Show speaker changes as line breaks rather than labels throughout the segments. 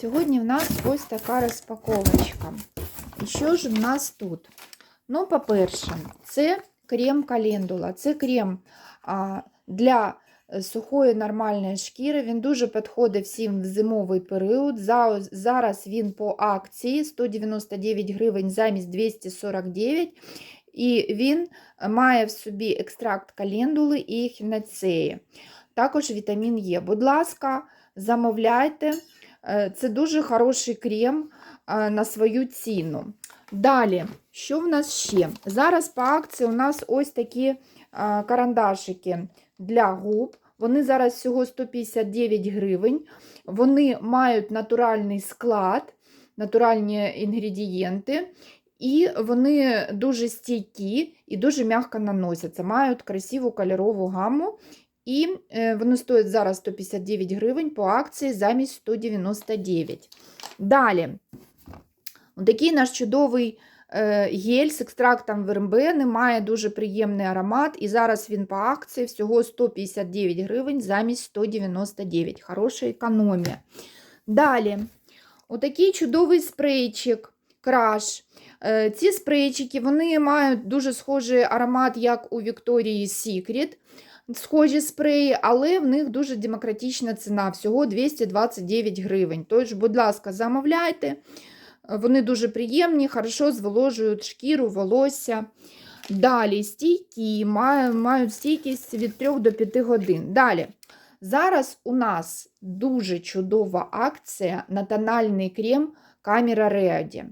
Сьогодні в нас ось така розпаковочка. І що ж в нас тут? Ну, по-перше, це крем календула. Це крем а, для е, сухої нормальної шкіри. Він дуже підходить всім в зимовий період. За- Зараз він по акції 199 гривень замість 249. І він має в собі екстракт календули і хінацеї. Також вітамін Е. Будь ласка, замовляйте. Е, Це дуже хороший крем е, на свою ціну. Далі, що в нас ще? Зараз по акції у нас ось такі е, карандашики для губ. Вони зараз всього 159 гривень. Вони мають натуральний склад, натуральні інгредієнти. І вони дуже стійкі і дуже м'яко наносяться, мають красиву кольорову гамму. І е, вони стоять зараз 159 гривень по акції замість 199. Далі, такий наш чудовий е, гель з екстрактом вербени, має дуже приємний аромат. І зараз він по акції всього 159 гривень замість 199. Хороша економія. Далі, отакий чудовий спрейчик, краш. Е, Ці спрейчики вони мають дуже схожий аромат, як у Victoria's Secret схожі спреї, але в них дуже демократична ціна, всього 229 гривень. Тож, будь ласка, замовляйте. Вони дуже приємні, хорошо зволожують шкіру, волосся. Далі стійкі, мають стійкість від 3 до 5 годин. Далі. Зараз у нас дуже чудова акція на тональний крем Камера Реаді.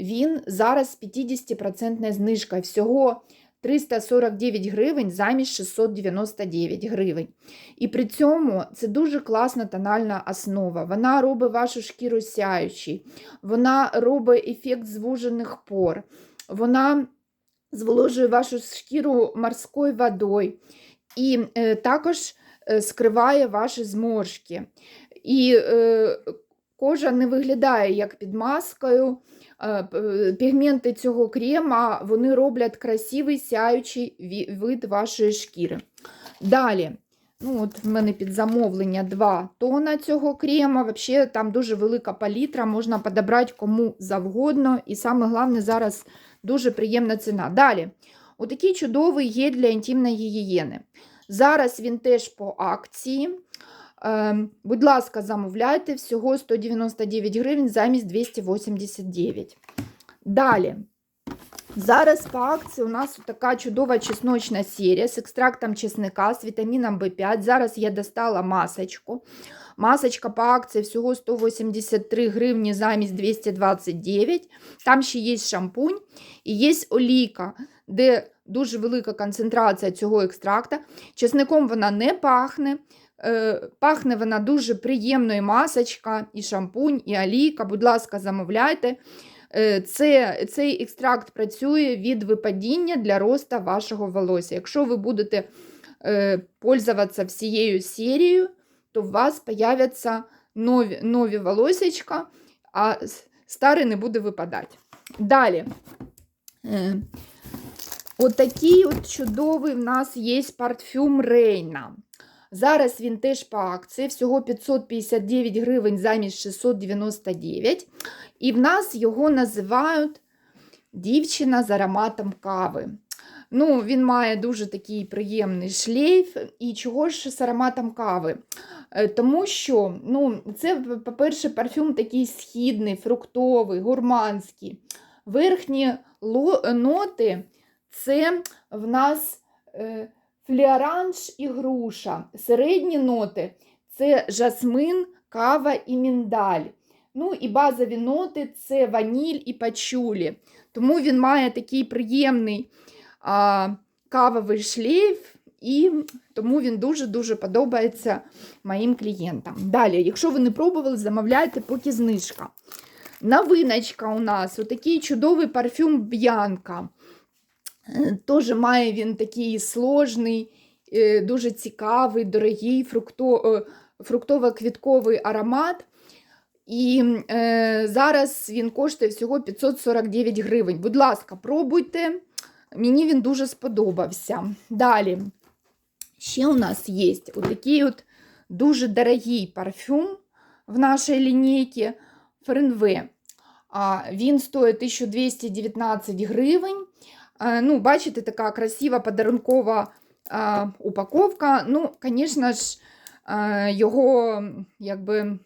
Він зараз 50% знижкою. Всього 349 гривень замість 699 гривень. І при цьому це дуже класна тональна основа. Вона робить вашу шкіру сяючою, вона робить ефект звужених пор, вона зволожує вашу шкіру морською водою і е, також е, скриває ваші зморшки. І е, кожа не виглядає як під маскою. Е, Пігменти цього крема вони роблять красивий сяючий вид вашої шкіри. Далі, ну от в мене під замовлення 2 тона цього крема. Взагалі там дуже велика палітра, можна підібрати кому завгодно. І саме головне, зараз дуже приємна ціна. Далі, отакий чудовий є для інтимної гігієни. Зараз він теж по акції. Ем, Будь ласка, замовляйте всього 199 гривень замість 289. Далі. Зараз по акції у нас така чудова чесночна серія з екстрактом чесника, з вітаміном В5. Зараз я достала масочку. Масочка по акції всього 183 гривні замість 229. Там ще є шампунь і є олійка, де дуже велика концентрація цього екстракта. Чесником вона не пахне. Е, Пахне вона дуже приємно, і масочка, і шампунь, і олійка. Будь ласка, замовляйте. Е, Це, цей екстракт працює від випадіння для росту вашого волосся. Якщо ви будете е, пользуватися всією серією, то у вас появляться нові, нові волосечка, а с- старе не буде випадати. Далі. Е, Отакий от чудовий в нас є парфюм Рейна. Зараз він теж по акції, всього 559 гривень замість 699. І в нас його називають дівчина з ароматом кави. Ну, Він має дуже такий приємний шлейф. І чого ж з ароматом кави? Е, Тому що ну, це, по-перше, парфюм такий східний, фруктовий, гурманський. Верхні ноти це в нас фліоранж і груша. Середні ноти це жасмин, кава і міндаль. Ну і базові ноти це ваніль і пачулі. Тому він має такий приємний а, кавовий шлейф, і тому він дуже-дуже подобається моїм клієнтам. Далі, якщо ви не пробували, замовляйте поки знижка. Новиночка у нас отакий чудовий парфюм Б'янка. Е, Теж має він такий сложний, е, дуже цікавий, дорогий фрукто, е, фруктово-квітковий аромат. І е, зараз він коштує всього 549 гривень. Будь ласка, пробуйте. Мені він дуже сподобався. Далі. Ще у нас є отакий от дуже дорогий парфюм в нашій лінійці Френве. Він стоїть 1219 гривень. Е, ну, бачите, така красива подарункова е, упаковка. Ну, звісно ж, його якби.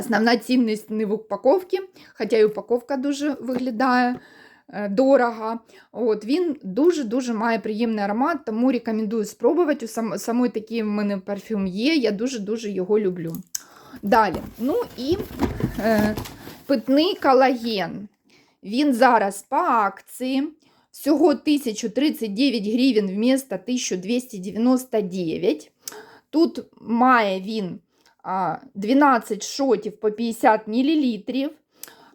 Основна цінність не в упаковці, хоча і упаковка дуже виглядає дорого. От, він дуже-дуже має приємний аромат, тому рекомендую спробувати. Сам, самої такий в мене парфюм є, я дуже-дуже його люблю. Далі, ну і е, питний колаген. Він зараз по акції. Всього 1039 гривень вмісто 1299. Тут має він 12 шотів по 50 мл.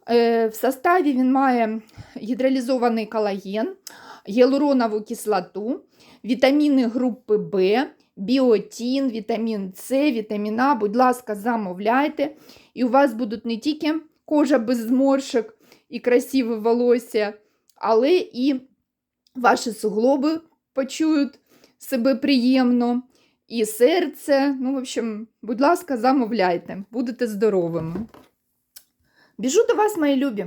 Е, В составі він має гідролізований колаген, гіалуронову кислоту, вітаміни групи В, біотін, вітамін С, вітамін А. Будь ласка, замовляйте. І у вас будуть не тільки кожа без зморшок і красиве волосся, але і ваші суглоби почують себе приємно і серце. Ну, в общем, будь ласка, замовляйте, будете здоровими. Біжу до вас, мої любі.